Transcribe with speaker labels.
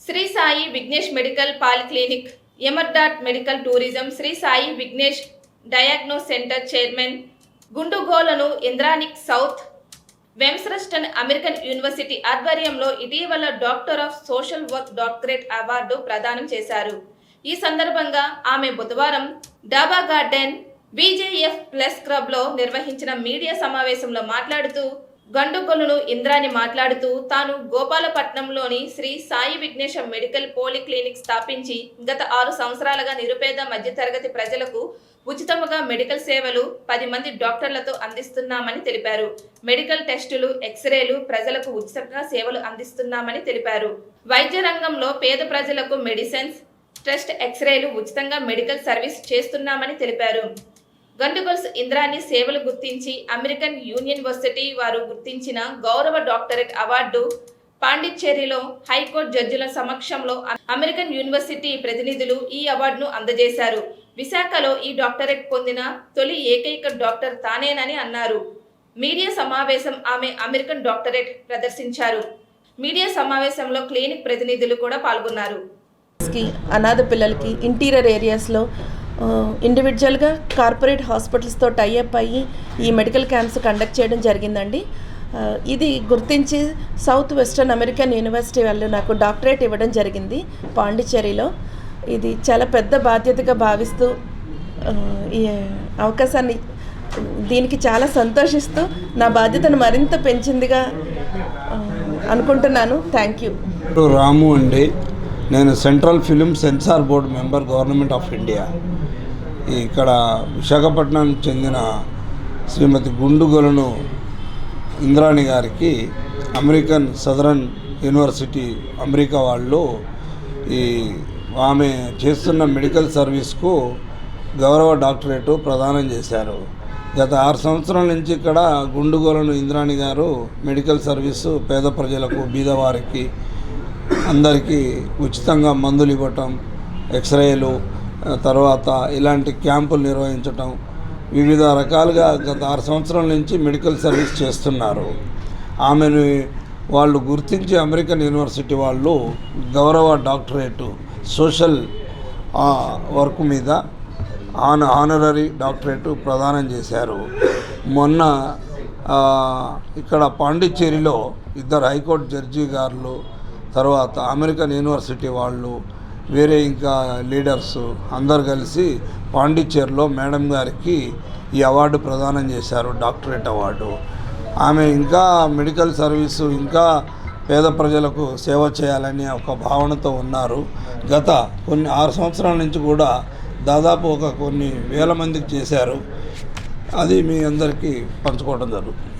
Speaker 1: Shri Sai Vignesh medical polyclinic ఎమర్డాట్ medical tourism Shri Sai Vignesh diagno centre chairman Gundugolanu ఇంద్రానిక్ south వెమ్స్రస్టన్ American university ఆధ్వర్యంలో ఇటీవల doctor of social work doctorate award ప్రదానం చేశారు. ఈ సందర్భంగా ఆమె బుధవారం డాబా గార్డెన్ బీజేఎఫ్ ప్లస్ క్లబ్లో నిర్వహించిన మీడియా సమావేశంలో మాట్లాడుతూ గండుగొల్లును ఇంద్రాని మాట్లాడుతూ తాను గోపాలపట్నంలోని శ్రీ సాయి విఘ్నేశ మెడికల్ పోలిక్లినిక్ స్థాపించి గత ఆరు సంవత్సరాలుగా నిరుపేద మధ్యతరగతి ప్రజలకు ఉచితముగా మెడికల్ సేవలు పది మంది డాక్టర్లతో అందిస్తున్నామని తెలిపారు. మెడికల్ టెస్టులు ఎక్స్రేలు ప్రజలకు ఉచితంగా సేవలు అందిస్తున్నామని తెలిపారు. వైద్య రంగంలో పేద ప్రజలకు మెడిసిన్స్ టెస్ట్ ఎక్స్రేలు ఉచితంగా మెడికల్ సర్వీస్ చేస్తున్నామని తెలిపారు. గండుగొల్స్ ఇంద్రాని సేవలు గుర్తించి అమెరికన్ యూనివర్సిటీ వారు గుర్తించిన గౌరవ డాక్టరేట్ అవార్డు పాండిచ్చేరిలో హైకోర్టు జడ్జిల సమక్షంలో అమెరికన్ యూనివర్సిటీ ప్రతినిధులు ఈ అవార్డును అందజేశారు. విశాఖలో ఈ డాక్టరేట్ పొందిన తొలి ఏకైక డాక్టర్ తానేనని అన్నారు. మీడియా సమావేశం ఆమె అమెరికన్ డాక్టరేట్ ప్రదర్శించారు. మీడియా సమావేశంలో క్లినిక్ ప్రతినిధులు కూడా పాల్గొన్నారు.
Speaker 2: అనాథ పిల్లలకి ఇంటీరియర్ ఏరియాస్లో ఇండివిజువల్గా కార్పొరేట్ హాస్పిటల్స్తో టైఅప్ అయ్యి ఈ మెడికల్ క్యాంప్స్ కండక్ట్ చేయడం జరిగిందండి. ఇది గుర్తించి సౌత్ వెస్టర్న్ అమెరికన్ యూనివర్సిటీ వాళ్ళు నాకు డాక్టరేట్ ఇవ్వడం జరిగింది పాండిచ్చేరిలో. ఇది చాలా పెద్ద బాధ్యతగా భావిస్తూ ఈ అవకాశాన్ని దీనికి చాలా సంతోషిస్తూ నా బాధ్యతను మరింత పెంచిందిగా అనుకుంటున్నాను. థ్యాంక్ యూ
Speaker 3: రాము అండి. నేను central film censor board member government of India ఇక్కడ విశాఖపట్నం చెందిన శ్రీమతి గుండుగొలను ఇంద్రాణి గారికి అమెరికన్ సదరన్ యూనివర్సిటీ అమెరికా వాళ్ళు ఈ ఆమె చేస్తున్న మెడికల్ సర్వీస్కు గౌరవ డాక్టరేటు ప్రదానం చేశారు. గత ఆరు సంవత్సరాల నుంచి ఇక్కడ గుండుగోలను ఇంద్రాణి గారు మెడికల్ సర్వీసు పేద ప్రజలకు బీదవారికి అందరికీ ఉచితంగా మందులు ఇవ్వటం ఎక్స్రేలు తర్వాత ఇలాంటి క్యాంపులు నిర్వహించటం వివిధ రకాలుగా గత ఆరు సంవత్సరాల నుంచి మెడికల్ సర్వీస్ చేస్తున్నారు. ఆమెను వాళ్ళు గుర్తించి అమెరికన్ యూనివర్సిటీ వాళ్ళు గౌరవ డాక్టరేటు సోషల్ వర్క్ మీద ఆన ఆనరరీ డాక్టరేటు ప్రదానం చేశారు. మొన్న ఇక్కడ పాండిచ్చేరిలో ఇద్దరు హైకోర్టు జడ్జి గారులు తర్వాత అమెరికన్ యూనివర్సిటీ వాళ్ళు వేరే ఇంకా లీడర్స్ అందరు కలిసి పాండిచ్చేరిలో మేడం గారికి ఈ అవార్డు ప్రదానం చేశారు డాక్టరేట్ అవార్డు. ఆమె ఇంకా మెడికల్ సర్వీసు ఇంకా పేద ప్రజలకు సేవ చేయాలని ఒక భావనతో ఉన్నారు. గత కొన్ని ఆరు సంవత్సరాల నుంచి కూడా దాదాపు ఒక కొన్ని వేల మందికి చేశారు. అది మీ అందరికీ పంచుకోవడం జరుగుతుంది.